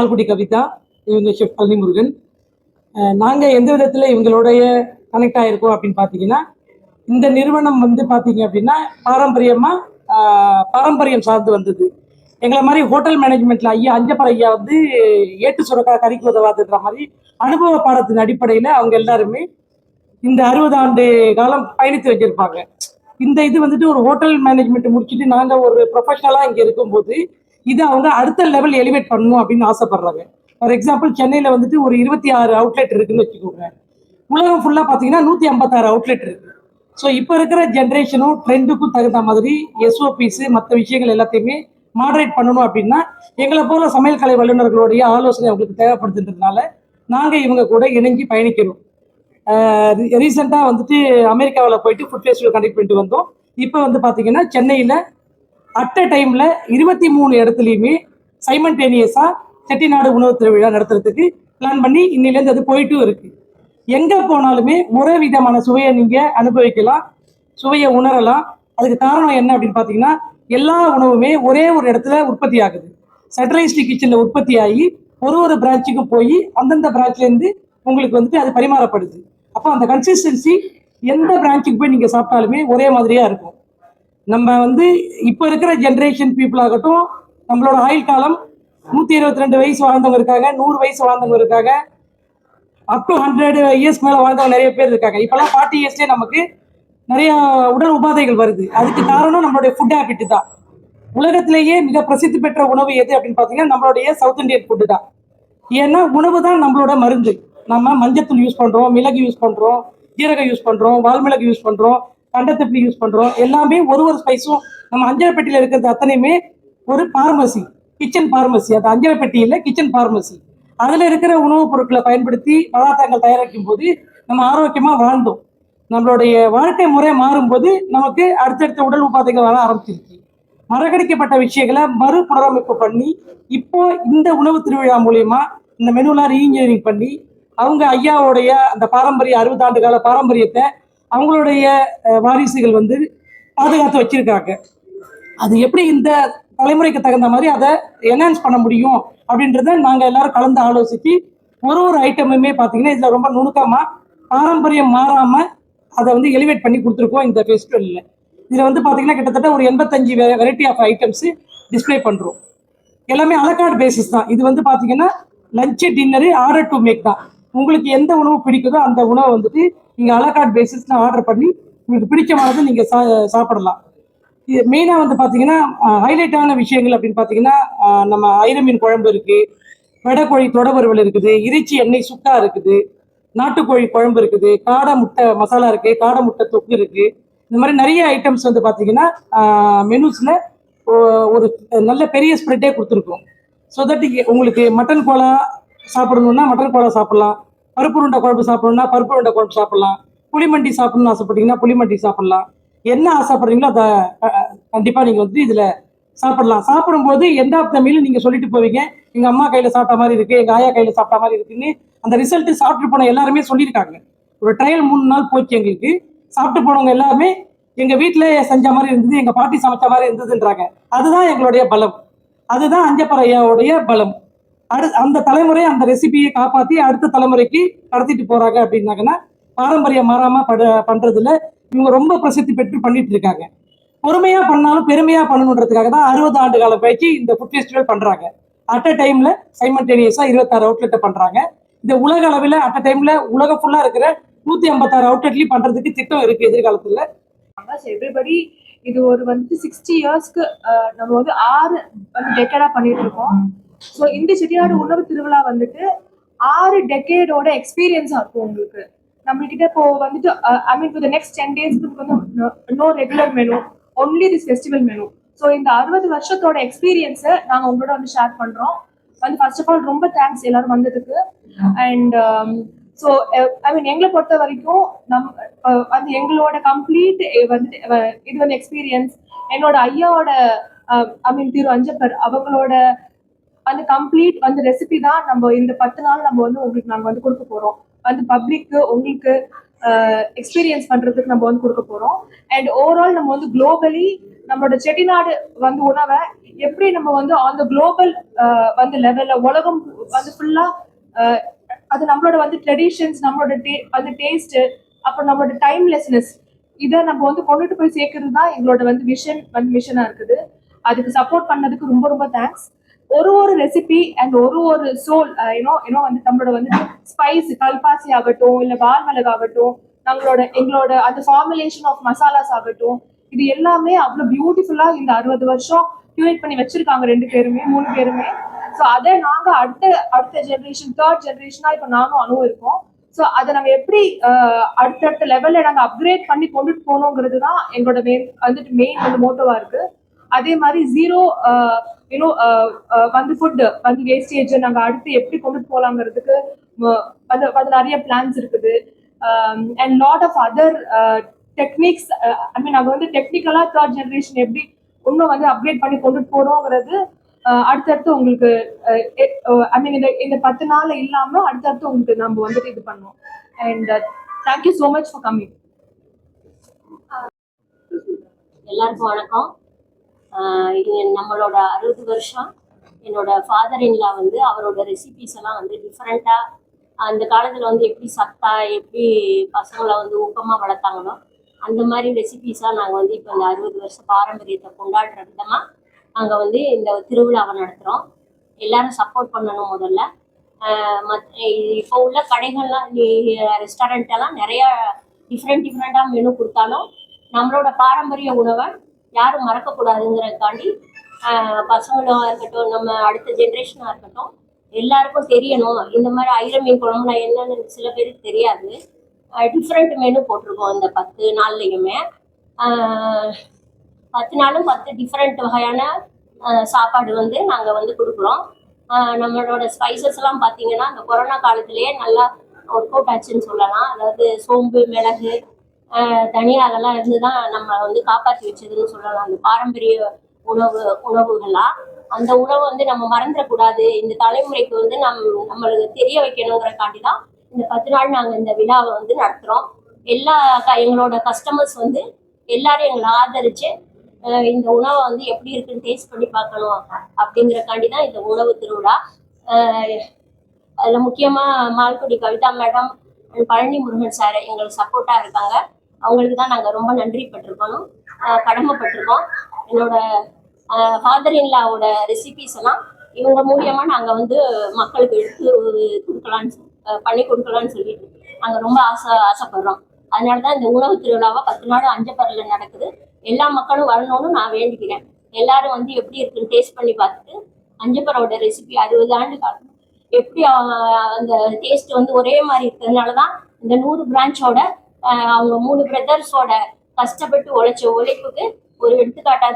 சால்குடி கவிதா இவங்க ஷெஃப் பழனி முருகன் எந்த விதத்தில் இவங்களுடைய கனெக்ட் ஆகிருக்கோம் அப்படின்னு பார்த்தீங்கன்னா இந்த நிறுவனம் வந்து பார்த்தீங்க அப்படின்னா பாரம்பரியமாக பாரம்பரியம் சார்ந்து வந்தது. எங்களை மாதிரி ஹோட்டல் மேனேஜ்மெண்ட்ல ஐயா அஞ்சப்பர் ஐயா வந்து ஏட்டு சுரக்கா கறிக்கு உதவாதுன்ற மாதிரி அனுபவ பாடத்தின் அடிப்படையில் அவங்க எல்லாருமே இந்த அறுபது ஆண்டு காலம் பயணித்து வச்சிருப்பாங்க இந்த இது வந்துட்டு ஒரு ஹோட்டல் மேனேஜ்மெண்ட் முடிச்சுட்டு நாங்கள் ஒரு ப்ரொஃபஷனலாக இங்கே இருக்கும்போது இது அவங்க அடுத்த லெவல் எலிவேட் பண்ணணும் அப்படின்னு ஆசைப்படுறாங்க. ஃபார் எக்ஸாம்பிள் சென்னையில் வந்துட்டு ஒரு இருபத்தி ஆறு அவுட்லெட் இருக்குன்னு வச்சுக்கோங்க. உலகம் ஃபுல்லாக பார்த்தீங்கன்னா நூற்றி ஐம்பத்தாறு அவுட்லெட் இருக்கு. ஸோ இப்போ இருக்கிற ஜென்ரேஷனும் ட்ரெண்டுக்கும் தகுந்த மாதிரி எஸ்ஓபிஸு மற்ற விஷயங்கள் எல்லாத்தையுமே மாடரேட் பண்ணணும் அப்படின்னா எங்களை போல சமையல் கலை வல்லுநர்களுடைய ஆலோசனை அவங்களுக்கு தேவைப்படுதுன்றதுனால நாங்கள் இவங்க கூட இணைஞ்சு பயணிக்கிறோம் ரீசெண்டாக வந்துட்டு அமெரிக்காவில் போயிட்டு ஃபுட் ஃபெஸ்டிவல் கண்டக்ட் பண்ணிட்டு வந்தோம். இப்போ வந்து பார்த்தீங்கன்னா சென்னையில் அட் அ டைமில் இருபத்தி மூணு இடத்துலையுமே சைமன்டேனியஸா செட்டிநாடு உணவு திருவிழா நடத்துறதுக்கு பிளான் பண்ணி இன்னிலேருந்து அது போயிட்டும் இருக்கு. எங்கே போனாலுமே ஒரே விதமான சுவையை நீங்கள் அனுபவிக்கலாம் சுவையை உணரலாம். அதுக்கு காரணம் என்ன அப்படின்னு பார்த்தீங்கன்னா எல்லா உணவுமே ஒரே ஒரு இடத்துல உற்பத்தி ஆகுது. சென்ட்ரலைஸ்டு கிச்சனில் உற்பத்தி ஆகி ஒரு ஒரு பிரான்ச்சுக்கும் போய் அந்தந்த பிரான்ச்லேருந்து உங்களுக்கு வந்துட்டு அது பரிமாறப்படுது. அப்போ அந்த கன்சிஸ்டன்சி எந்த பிரான்ச்சுக்கு போய் நீங்கள் சாப்பிட்டாலுமே ஒரே மாதிரியா இருக்கும். நம்ம வந்து இப்போ இருக்கிற ஜென்ரேஷன் பீப்புள் ஆகட்டும் நம்மளோட ஆயுள் காலம் நூற்றி இருபத்தி ரெண்டு வயசு வாழ்ந்தவங்க இருக்காங்க நூறு வயசு வாழ்ந்தவங்க இருக்காங்க. அப் டு ஹண்ட்ரட் இயர்ஸ் மேலே வாழ்ந்தவங்க நிறைய பேர் இருக்காங்க. இப்போல்லாம் ஃபார்ட்டி இயர்ஸ்லேயே நமக்கு நிறைய உடல் உபாதைகள் வருது. அதுக்கு காரணம் நம்மளுடைய ஃபுட் ஹேபிட் தான். உலகத்திலேயே மிக பிரசித்தி பெற்ற உணவு எது அப்படின்னு பார்த்தீங்கன்னா நம்மளுடைய சவுத் இந்தியன் ஃபுட்டு தான். ஏன்னா உணவு தான் நம்மளோட மருந்து. நம்ம மஞ்சத்தூள் யூஸ் பண்ணுறோம் மிளகு யூஸ் பண்ணுறோம் ஜீரகம் யூஸ் பண்ணுறோம் வால்மிளகு யூஸ் பண்ணுறோம் கண்டத்திப்பி யூஸ் பண்ணுறோம் எல்லாமே ஒரு ஒரு ஸ்பைஸும் நம்ம அஞ்சரை இருக்கிறது அத்தனையுமே ஒரு பார்மசி கிச்சன் பார்மசி அது அஞ்சலைப்பட்டியில் பெட்டி இல்லை கிச்சன் பார்மசி அதில் இருக்கிற உணவுப் பொருட்களை பயன்படுத்தி பதார்த்தங்கள் தயாரிக்கும் போது நம்ம ஆரோக்கியமாக வாழ்ந்தோம். நம்மளுடைய வாழ்க்கை முறை மாறும்போது நமக்கு அடுத்தடுத்த உடல் உபாதைகள் வர ஆரம்பிச்சிருச்சு மறக்கடிக்கப்பட்ட விஷயங்களை மறு புனரமைப்பு பண்ணி இப்போ இந்த உணவு திருவிழா மூலயமா இந்த மெனுலாம் ரீஇன்ஜினியரிங் பண்ணி அவங்க ஐயாவுடைய அந்த பாரம்பரிய அறுபது ஆண்டு கால பாரம்பரியத்தை அவங்களுடைய வாரிசுகள் வந்து பாதுகாத்து வச்சிருக்காங்க. அது எப்படி இந்த தலைமுறைக்கு தகுந்த மாதிரி அதை என்ஹான்ஸ் பண்ண முடியும் அப்படின்றத நாங்கள் எல்லாரும் கலந்து ஆலோசித்து ஒரு ஒரு ஐட்டமுமே பார்த்தீங்கன்னா இதில் ரொம்ப நுணுக்கமாக பாரம்பரியம் மாறாமல் அதை வந்து எலிவேட் பண்ணி கொடுத்துருக்கோம் இந்த ஃபெஸ்டிவலில் இதில் வந்து பார்த்தீங்கன்னா கிட்டத்தட்ட ஒரு எண்பத்தஞ்சு வெரைட்டி ஆஃப் ஐட்டம்ஸு டிஸ்ப்ளே பண்ணுறோம் எல்லாமே அலக்கார்டு பேசிஸ் தான். இது வந்து பார்த்தீங்கன்னா lunch dinner order to make தான். உங்களுக்கு எந்த உணவு பிடிக்குதோ அந்த உணவை வந்துட்டு நீங்கள் அலகார்ட் பேசிஸ்ல ஆர்டர் பண்ணி உங்களுக்கு பிடிச்சமானது நீங்கள் சா சாப்பிடலாம். இது மெயினாக வந்து பார்த்தீங்கன்னா ஹைலைட்டான விஷயங்கள் அப்படின்னு பார்த்தீங்கன்னா நம்ம ஐரமீன் குழம்பு இருக்குது வெடைக்கோழி தொடவறுவல் இருக்குது இறைச்சி எண்ணெய் சுக்கா இருக்குது நாட்டுக்கோழி குழம்பு இருக்குது காடை முட்டை மசாலா இருக்குது காடை முட்டை தொக்கு இருக்குது இந்த மாதிரி நிறைய ஐட்டம்ஸ் வந்து பார்த்தீங்கன்னா மெனூஸில் ஒரு நல்ல பெரிய ஸ்ப்ரெட்டே கொடுத்துருக்கோம். ஸோ தட் உங்களுக்கு மட்டன் கோலா சாப்பிடணும்னா மட்டன் குழம்பு சாப்பிடலாம். பருப்பு உருண்டை குழம்பு சாப்பிடணும்னா பருப்பு உருண்டை குழம்பு சாப்பிடலாம். புளிமண்டி சாப்பிடணும்னு ஆசைப்பட்டீங்கன்னா புளிமண்டி சாப்பிடலாம். என்ன ஆசைப்படுறீங்களோ அதை கண்டிப்பாக நீங்கள் வந்து இதில் சாப்பிடலாம். சாப்பிடும்போது எந்த ஆஃப் த மீல் நீங்கள் சொல்லிட்டு போவீங்க. எங்கள் அம்மா கையில் சாப்பிட்ட மாதிரி இருக்குது எங்கள் ஆயா கையில் சாப்பிட்ட மாதிரி இருக்குன்னு அந்த ரிசல்ட்டு சாப்பிட்டு போன எல்லாருமே சொல்லியிருக்காங்க. ஒரு ட்ரையல் மூணு நாள் போச்சு எங்களுக்கு. சாப்பிட்டு போனவங்க எல்லாருமே எங்கள் வீட்டில் செஞ்ச மாதிரி இருந்தது எங்கள் பாட்டி சமைச்ச மாதிரி இருந்ததுன்றாங்க. அதுதான் எங்களுடைய பலம். அதுதான் அஞ்சப்பறையாவுடைய பலம். அடு அந்த தலைமுறை அந்த ரெசிபியை காப்பாற்றி அடுத்த தலைமுறைக்கு கடத்திட்டு போறாங்க அப்படின்னாங்கன்னா பாரம்பரியம் மாறாம பட பண்றதுல இவங்க ரொம்ப பிரசித்தி பெற்று பண்ணிட்டு இருக்காங்க. பொறுமையா பண்ணாலும் பெருமையா பண்ணணுன்றதுக்காக தான் அறுபது ஆண்டு கால பயிற்சி இந்த ஃபுட் ஃபெஸ்டிவல் பண்றாங்க. அட் அ டைம்ல சைமல்டேனியஸா இருபத்தாறு அவுட்லெட்டை பண்றாங்க. இந்த உலக அளவில் அட் அ டைம்ல உலகம் ஃபுல்லா இருக்கிற நூத்தி ஐம்பத்தாறு அவுட்லெட்லயும் பண்றதுக்கு திட்டம் இருக்கு எதிர்காலத்துல. எவ்ரிபடி இது ஒரு வந்து சிக்ஸ்டி இயர்ஸ்க்கு நம்ம வந்து ஆறு வந்து டெக்கடா பண்ணிட்டு இருக்கோம். ஸோ இந்த செட்டிநாடு உணவு திருவிழா வந்துட்டு ஆறு டெக்கேடோட எக்ஸ்பீரியன்ஸா இருக்கும் உங்களுக்கு. நம்மள்கிட்ட இப்போ வந்துட்டு I mean for the next ten டேஸ்க்கு வந்து no regular menu only this festival menu so இந்த அறுபது வருஷத்தோட எக்ஸ்பீரியன்ஸை நாங்கள் உங்களோட வந்து ஷேர் பண்றோம். வந்து ஃபர்ஸ்ட் ஆஃப் ஆல் ரொம்ப தேங்க்ஸ் எல்லாரும் வந்ததுக்கு. அண்ட் ஸோ ஐ மீன் எங்களை பொறுத்த வரைக்கும் நம் வந்து எங்களோட கம்ப்ளீட் வந்துட்டு இது வந்து எக்ஸ்பீரியன்ஸ் என்னோட ஐயாவோட ஐ மீன் திரு அஞ்சப்பர் அவங்களோட அந்த கம்ப்ளீட் அந்த ரெசிபி தான் நம்ம இந்த பத்து நாள் நம்ம வந்து உங்களுக்கு நாங்க வந்து கொடுக்க போறோம். அந்த பப்ளிக்கு உங்களுக்கு எக்ஸ்பீரியன்ஸ் பண்றதுக்கு நம்ம வந்து கொடுக்க போறோம். அண்ட் ஓவரால் நம்ம வந்து குளோபலி நம்மளோட செட்டிநாடு வந்து உணவை எப்படி நம்ம வந்து அந்த குளோபல் வந்து லெவல்ல உலகம் வந்து ஃபுல்லா அது நம்மளோட வந்து ட்ரெடிஷன்ஸ் நம்மளோட டே அந்த டேஸ்ட் அப்புறம் நம்மளோட டைம்லெஸ்னஸ் இதை நம்ம வந்து கொண்டுட்டு போய் சேர்க்கறது தான் எங்களோட வந்து விஷன் வந்து மிஷனா இருக்குது. அதுக்கு சப்போர்ட் பண்ணதுக்கு ரொம்ப ரொம்ப தேங்க்ஸ் ஒரு ஒரு ரெசிபி அண்ட் ஒரு ஒரு சோல் யூனோ யூனோ வந்து நம்மளோட வந்து ஸ்பைஸ் கல்பாசி ஆகட்டும் இல்ல வால் மிளகாகட்டும் நம்மளோட எங்களோட அந்த ஃபார்முலேஷன் ஆஃப் மசாலாஸ் ஆகட்டும் இது எல்லாமே அவ்வளவு பியூட்டிஃபுல்லா இந்த அறுபது வருஷம் கியூரேட் பண்ணி வச்சிருக்காங்க ரெண்டு பேருமே மூணு பேருமே. ஸோ அதை நாங்க அடுத்த அடுத்த ஜெனரேஷன் தேர்ட் ஜெனரேஷனா இப்போ நானும் அனுபவம் இருக்கோம். ஸோ அதை uh, நாங்க எப்படி அடுத்தடுத்த லெவல்ல நாங்க அப்கிரேட் பண்ணி கொண்டுட்டு போகணுங்கிறது தான் எங்களோட மெயின் வந்துட்டு மெயின் வந்து மோட்டோவா இருக்கு. அதே மாதிரி zero you know uh, uh, uh, வந்து ஃபுட் வந்து வேஸ்டேஜ் நாங்கள் அடுத்து எப்படி கொண்டுட்டு போகலாங்கிறதுக்கு அது அது நிறைய பிளான்ஸ் இருக்குது. And lot of other techniques I mean நாங்கள் வந்து டெக்னிக்கலாக தேர்ட் ஜென்ரேஷன் எப்படி இன்னும் வந்து அப்கிரேட் பண்ணி கொண்டுட்டு போகிறோங்கிறது அடுத்தடுத்து உங்களுக்கு ஐ மீன் இந்த இந்த பத்து நாள் இல்லாமல் அடுத்தடுத்து உங்களுக்கு நம்ம வந்துட்டு இது பண்ணுவோம். And thank you so much for coming எல்லாருக்கும் வணக்கம். நம்மளோட அறுபது வருஷம். என்னோட ஃபாதர் இன்லா வந்து அவரோட ரெசிபிஸ் எல்லாம் வந்து டிஃப்ரெண்ட்டாக அந்த காலத்தில் வந்து எப்படி சத்தா எப்படி பசங்களை வந்து ஊக்கமாக வளர்த்தாங்களோ அந்த மாதிரி ரெசிபிஸாக நாங்கள் வந்து இப்போ இந்த அறுபது வருஷம் பாரம்பரியத்தை கொண்டாடுற விதமாக நாங்கள் வந்து இந்த திருவிழாவை நடத்துகிறோம் எல்லாரும் சப்போர்ட் பண்ணணும் முதல்ல. மத் இப்போ உள்ள கடைகள்லாம் ரெஸ்டாரண்ட் எல்லாம் டிஃப்ரெண்ட் டிஃப்ரெண்ட்டாக மெனு கொடுத்தாலும் நம்மளோட பாரம்பரிய உணவை யாரும் மறக்கக்கூடாதுங்கிறதுக்காண்டி ஆஹ் பசங்களும் இருக்கட்டும் நம்ம அடுத்த ஜென்ரேஷனாக இருக்கட்டும் எல்லாருக்கும் தெரியணும். இந்த மாதிரி ஐர மீன் குழம்புனா என்னன்னு சில பேருக்கு தெரியாது. டிஃப்ரெண்ட் மெனு போட்டிருக்கோம் இந்த பத்து நாள்லையுமே. பத்து நாளும் பத்து டிஃப்ரெண்ட் வகையான சாப்பாடு வந்து நாங்கள் வந்து கொடுக்குறோம். நம்மளோட ஸ்பைசஸ்லாம் பார்த்தீங்கன்னா இந்த கொரோனா காலத்திலேயே நல்லா ஒர்க் அவுட் ஆச்சுன்னு சொல்லலாம். அதாவது சோம்பு மிளகு தனியாரெல்லாம் இருந்து தான் நம்ம வந்து காப்பாற்றி வச்சதுன்னு சொல்லலாம். அந்த பாரம்பரிய உணவு உணவுகளாக அந்த உணவை வந்து நம்ம மறந்துடக்கூடாது. இந்த தலைமுறைக்கு வந்து நம் நம்மளுக்கு தெரிய வைக்கணுங்கிறக்காண்டி தான் இந்த பத்து நாள் நாங்கள் இந்த விழாவை வந்து நடத்துகிறோம் எல்லா க எங்களோட கஸ்டமர்ஸ் வந்து எல்லாரும் எங்களை ஆதரித்து இந்த உணவை வந்து எப்படி இருக்குன்னு டேஸ்ட் பண்ணி பார்க்கணும் அப்படிங்கிறக்காண்டி தான் இந்த உணவு திருவிழா. அதில் முக்கியமாக மால்குடி கவிதா மேடம் பழனி முருகன் சார் எங்களுக்கு சப்போர்ட்டாக இருக்காங்க. அவங்களுக்கு தான் நாங்கள் ரொம்ப நன்றி பட்டிருக்கோம். கடமைப்பட்டிருக்கோம். என்னோட ஃபாதர் இன்லாவோட ரெசிபிஸ் எல்லாம் இவங்க மூலியமா நாங்கள் வந்து மக்களுக்கு எடுத்து கொடுக்கலான்னு பண்ணி கொடுக்கலான்னு சொல்லிட்டு நாங்கள் ரொம்ப ஆசை ஆசைப்படுறோம். அதனால தான் இந்த உணவு திருவிழாவை பத்து நாள் அஞ்சப்பரில் நடக்குது. எல்லா மக்களும் வரணும்னு நான் வேண்டிக்கிறேன். எல்லாரும் வந்து எப்படி இருக்குன்னு டேஸ்ட் பண்ணி பார்த்துட்டு அஞ்சப்பரோட ரெசிபி அறுபது ஆண்டு காலம் எப்படி அந்த டேஸ்ட் வந்து ஒரே மாதிரி இருக்கிறதுனால தான் இந்த நூறு பிரான்ச்சோட அவங்க மூணு பிரதர்ஸோட கஷ்டப்பட்டு உழைச்ச உழைப்புக்கு ஒரு எடுத்துக்காட்டா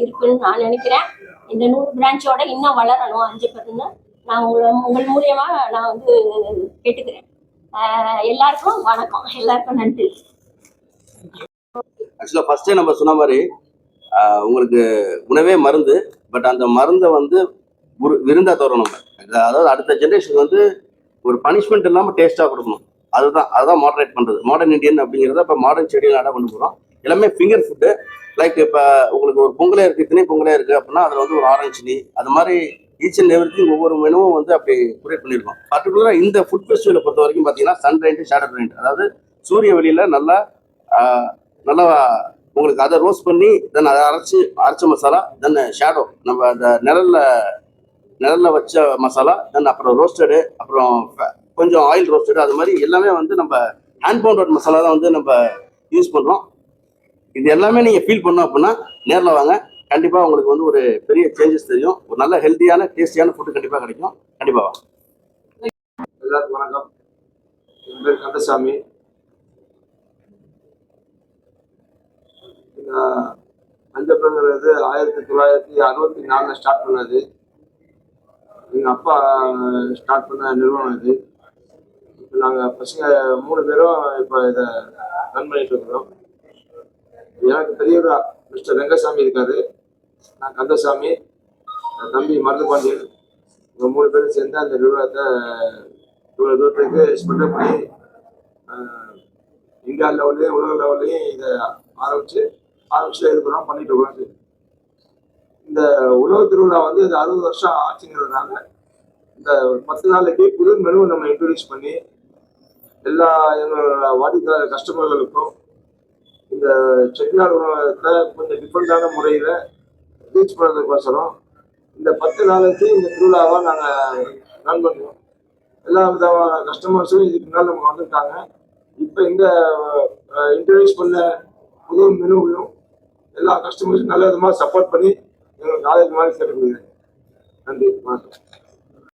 இருக்குன்னு நான் நினைக்கிறேன். இந்த நூறு பிரான்ச்சோட இன்னும் வளரணும் அஞ்சு பத்துன்னு நான் உங்களை உங்கள் மூலியமா நான் வந்து கேட்டுக்கிறேன். எல்லாருக்கும் வணக்கம். எல்லாருக்கும் நன்றி. ஆக்சுவலாக ஃபஸ்ட்டே நம்ம சொன்ன மாதிரி உங்களுக்கு உணவே மருந்து பட் அந்த மருந்தை வந்து விருந்தா தரணும். அதாவது அடுத்த ஜென்ரேஷன் வந்து ஒரு பனிஷ்மெண்ட் இல்லாமல் டேஸ்ட்டாக கொடுக்கணும். அதுதான் அதுதான் மாடரேட் பண்ணுறது மாடர்ன் இண்டியன் அப்படிங்கிறத இப்போ மாடர்ன் செடியில் நாடாக கொண்டு போகிறோம் எல்லாமே ஃபிங்கர் ஃபுட்டு லைக் இப்போ உங்களுக்கு ஒரு பொங்கலே இருக்குது இத்தனை பொங்கலே இருக்குது அப்படின்னா அதில் வந்து ஒரு ஆரஞ்சு நீ அது மாதிரி ஈச் அண்ட் எவ்ரித்திங் ஒவ்வொரு மெனுவும் வந்து அப்படி குரியேட் பண்ணியிருக்கோம் பர்டிகுலராக இந்த ஃபுட் ஃபெஸ்டிவலை பொறுத்த வரைக்கும் பார்த்தீங்கன்னா சன் ரைண்ட் ஷேடர் ரைண்ட் அதாவது சூரிய வெளியில் நல்லா நல்லா உங்களுக்கு அதை ரோஸ்ட் பண்ணி தென் அதை அரைச்சி அரைச்ச மசாலா தென் ஷேடோ நம்ம அந்த நிழல்ல நிழல்ல வச்ச மசாலா தென் அப்புறம் ரோஸ்டடு அப்புறம் கொஞ்சம் ஆயில் ரோஸ்டடு அது மாதிரி எல்லாமே வந்து நம்ம ஹேண்ட் பவுண்டட் மசாலா தான் வந்து நம்ம யூஸ் பண்ணுறோம் இது எல்லாமே நீங்கள் ஃபீல் பண்ணோம் அப்படின்னா நேரில் வாங்க. கண்டிப்பாக உங்களுக்கு வந்து ஒரு பெரிய சேஞ்சஸ் தெரியும். ஒரு நல்ல ஹெல்த்தியான டேஸ்டியான ஃபுட்டு கண்டிப்பாக கிடைக்கும். கண்டிப்பாக வாங்க. எல்லாருக்கும் வணக்கம். என் பேர் கந்தசாமி. மஞ்சப்பங்கிறது ஆயிரத்தி தொள்ளாயிரத்தி அறுபத்தி நாலில் ஸ்டார்ட் பண்ணது. எங்கள் அப்பா ஸ்டார்ட் பண்ண நிறுவனம் இது. நாங்கள் பசங்க மூணு பேரும் இப்போ இதை ரன் பண்ணிட்டு இருக்கிறோம். எனக்கு பெரியவர் மிஸ்டர் ரெங்கசாமி இருக்காரு. நான் கந்தசாமி என் தம்பி மருதுபாண்டியன். இவங்க மூணு பேரும் சேர்ந்து அந்த நிறுவனத்தை இவ்வளோ தூரத்துக்கு ஸ்ப்ரெட் பண்ணி இந்தியா லெவல்லையும் உலக லெவல்லையும் இதை ஆரம்பித்து ஆரம்பிச்சு இருக்கிறோம் பண்ணிட்டு இருக்கிறோம் இந்த உணவு திருவிழா வந்து இது அறுபது வருஷம் ஆச்சுங்கிறதுனால இந்த பத்து நாளைக்கு புது மெனுவை நம்ம இன்ட்ரடியூஸ் பண்ணி எல்லா எங்களோட வாடிக்கையாளர் கஸ்டமர்களுக்கும் இந்த செட்டிநாடு உணவகத்தை கொஞ்சம் டிஃப்ரெண்டான முறையில் ரீச் பண்ணுறதுக்கோசரம் இந்த பத்து நாளைக்கு இந்த திருவிழாவை நாங்கள் ரன் பண்ணுவோம் எல்லா விதமான கஸ்டமர்ஸும் இதுக்கு முன்னால் நம்ம வந்திருக்காங்க. இப்போ இந்த இன்ட்ரடியூஸ் பண்ண புது மெனுவையும் எல்லா கஸ்டமர்ஸும் நல்ல விதமாக சப்போர்ட் பண்ணி எங்களுக்கு ஆதரவு மாதிரி கேட்டுக்கொள்கிறேன் நன்றி வணக்கம்.